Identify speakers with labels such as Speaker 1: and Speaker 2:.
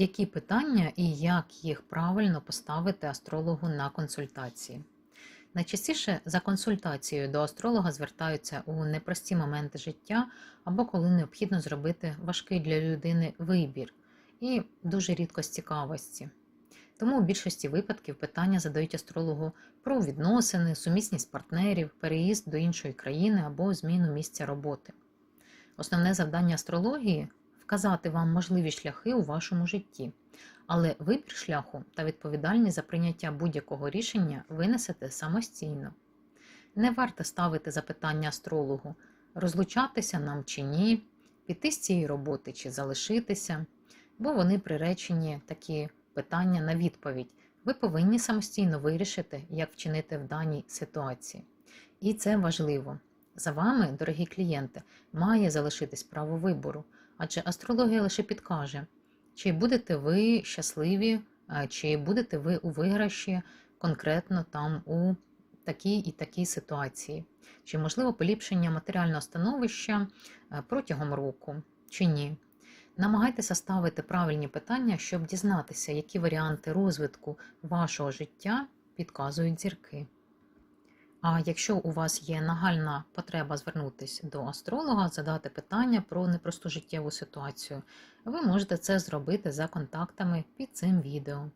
Speaker 1: Які питання і як їх правильно поставити астрологу на консультації? Найчастіше за консультацією до астролога звертаються у непрості моменти життя або коли необхідно зробити важкий для людини вибір, і дуже рідко з цікавості. Тому у більшості випадків питання задають астрологу про відносини, сумісність партнерів, переїзд до іншої країни або зміну місця роботи. Основне завдання астрології вказати вам можливі шляхи у вашому житті, але вибір шляху та відповідальність за прийняття будь-якого рішення ви несете самостійно. Не варто ставити запитання астрологу, розлучатися нам чи ні, піти з цієї роботи чи залишитися, бо вони приречені такі питання на відповідь. Ви повинні самостійно вирішити, як вчинити в даній ситуації. І це важливо. За вами, дорогі клієнти, має залишитись право вибору, адже астрологія лише підкаже, чи будете ви щасливі, чи будете ви у виграші конкретно там у такій і такій ситуації, чи можливо поліпшення матеріального становища е, протягом року, чи ні. Намагайтеся ставити правильні питання, щоб дізнатися, які варіанти розвитку вашого життя підказують зірки. А якщо у вас є нагальна потреба звернутися до астролога, задати питання про непросту життєву ситуацію, ви можете це зробити за контактами під цим відео.